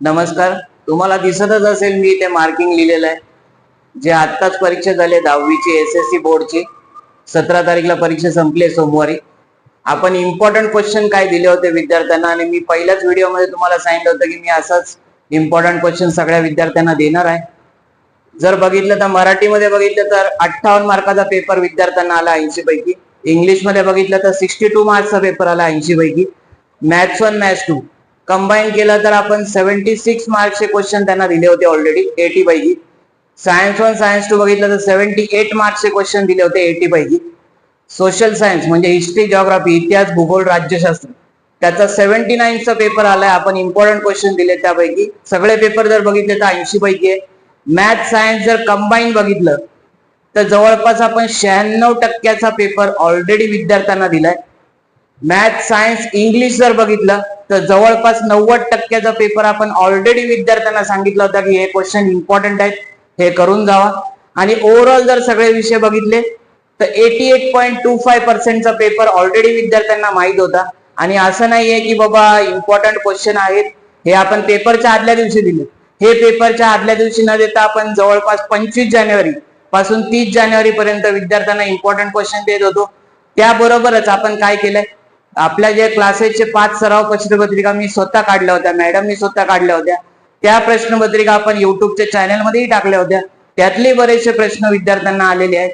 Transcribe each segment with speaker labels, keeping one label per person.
Speaker 1: नमस्कार. तुम्हाला दिसतच असेल मी ते मार्किंग लिहिलेलं आहे. जे आत्ताच परीक्षा झाली दहावीची एस एस सी बोर्डची सतरा तारीखला परीक्षा संपली आहे सोमवारी. आपण इम्पॉर्टंट क्वेश्चन काय दिले होते विद्यार्थ्यांना? आणि मी पहिल्याच व्हिडिओमध्ये तुम्हाला सांगितलं होतं की मी असंच इम्पॉर्टंट क्वेश्चन सगळ्या विद्यार्थ्यांना देणार आहे. जर बघितलं तर मराठीमध्ये बघितलं तर अठ्ठावन्न मार्काचा पेपर विद्यार्थ्यांना आला ऐंशी पैकी. इंग्लिशमध्ये बघितलं तर सिक्स्टी टू मार्क्सचा पेपर आला ऐंशी पैकी. Maths one maths two combine केलं तर आपण सेव्हन्टी सिक्स मार्क्सचे क्वेश्चन त्यांना दिले होते ऑलरेडी एटी पैकी सायन्स वन सायन्स टू बघितलं तर सेव्हन्टी एट मार्क्सचे क्वेश्चन दिले होते एटी पैकी सोशल सायन्स म्हणजे हिस्ट्री जॉग्राफी इतिहास भूगोल राज्यशास्त्र. त्याचा सेव्हन्टी नाईनचा पेपर आलाय आपण इम्पॉर्टंट क्वेश्चन दिले त्यापैकी. सगळे पेपर जर बघितले तर ऐंशी पैकी आहे. मॅथ सायन्स जर कंबाईन बघितलं तर जवळपास आपण शहाण्णव टक्क्याचा पेपर ऑलरेडी विद्यार्थ्यांना दिलाय. मॅथ सायन्स इंग्लिश जर बघितलं तर जवळपास नव्वद टक्क्याचा पेपर आपण ऑलरेडी विद्यार्थ्यांना सांगितलं होतं की हे क्वेश्चन इम्पॉर्टंट आहेत हे करून जावा. आणि ओव्हरऑल जर सगळे विषय बघितले तर eighty eight point two five पर्सेंटचा paper already विद्यार्थ्यांना माहीत होता. आणि असं नाहीये की बाबा इम्पॉर्टंट क्वेश्चन आहेत हे आपण पेपरच्या आदल्या दिवशी दिले. हे पेपरच्या आदल्या दिवशी न देता आपण जवळपास पंचवीस जानेवारी पासून तीस जानेवारी पर्यंत विद्यार्थ्यांना इम्पॉर्टंट क्वेश्चन देत होतो. त्याबरोबरच आपण काय केलंय आपल्या जे क्लासेसचे पाच सराव प्रश्नपत्रिका मी स्वतः काढल्या होत्या मॅडमनी स्वतः काढल्या होत्या. त्या प्रश्नपत्रिका आपण युट्यूबच्या चॅनलमध्येही टाकल्या होत्या. त्यातले बरेचसे प्रश्न विद्यार्थ्यांना आलेले आहेत.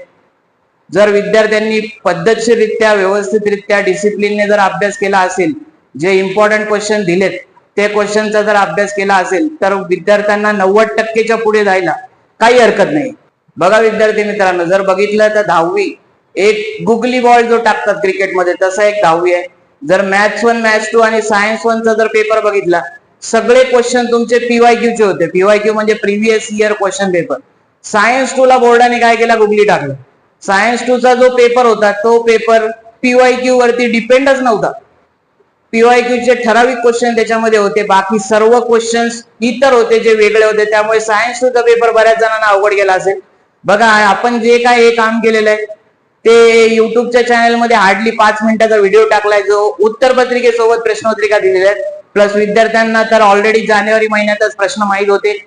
Speaker 1: जर विद्यार्थ्यांनी पद्धतशीरित्या व्यवस्थितरित्या डिसिप्लिनने जर अभ्यास केला असेल जे इम्पॉर्टंट क्वेश्चन दिलेत ते क्वेश्चनचा जर अभ्यास केला असेल तर विद्यार्थ्यांना नव्वद टक्केच्या पुढे जायला काही हरकत नाही. बघा विद्यार्थी मित्रांनो जर बघितलं तर दहावी एक गुगली बॉल जो टाकतात क्रिकेटमध्ये तसा एक दहावी आहे. जर मॅथ्स वन मॅथ्स टू आणि सायन्स वनचा जर पेपर बघितला सगळे क्वेश्चन तुमचे पीवाय क्यू चे होते. पीवाय क्यू म्हणजे previous year question paper science two ला बोर्डाने काय केला? गुगली टाकलं. सायन्स टू चा जो पेपर होता तो पेपर पीवाय क्यू वरती डिपेंडच नव्हता. पीवाय क्यू चे ठराविक क्वेश्चन त्याच्यामध्ये होते. बाकी सर्व क्वेश्चन्स इतर होते जे वेगळे होते. त्यामुळे सायन्स टू चा पेपर बऱ्याच जणांना अवघड गेला असेल. बघा आपण जे काय हे काम केलेलं आहे ते युट्यूबच्या चॅनलमध्ये हार्डली पाच मिनिटाचा व्हिडिओ टाकलाय जो उत्तर पत्रिकेसोबत प्रश्नपत्रिका दिलेल्या आहेत. प्लस विद्यार्थ्यांना तर ऑलरेडी जानेवारी महिन्यातच प्रश्न माहीत होते.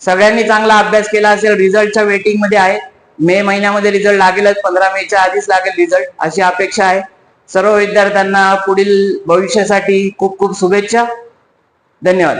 Speaker 1: सगळ्यांनी चांगला अभ्यास केला असेल रिझल्टच्या वेटिंगमध्ये आहे. मे महिन्यामध्ये रिझल्ट लागेलच पंधरा मेच्या आधीच लागेल रिझल्ट अशी अपेक्षा आहे. सर्व विद्यार्थ्यांना पुढील भविष्यासाठी खूप खूप शुभेच्छा. धन्यवाद.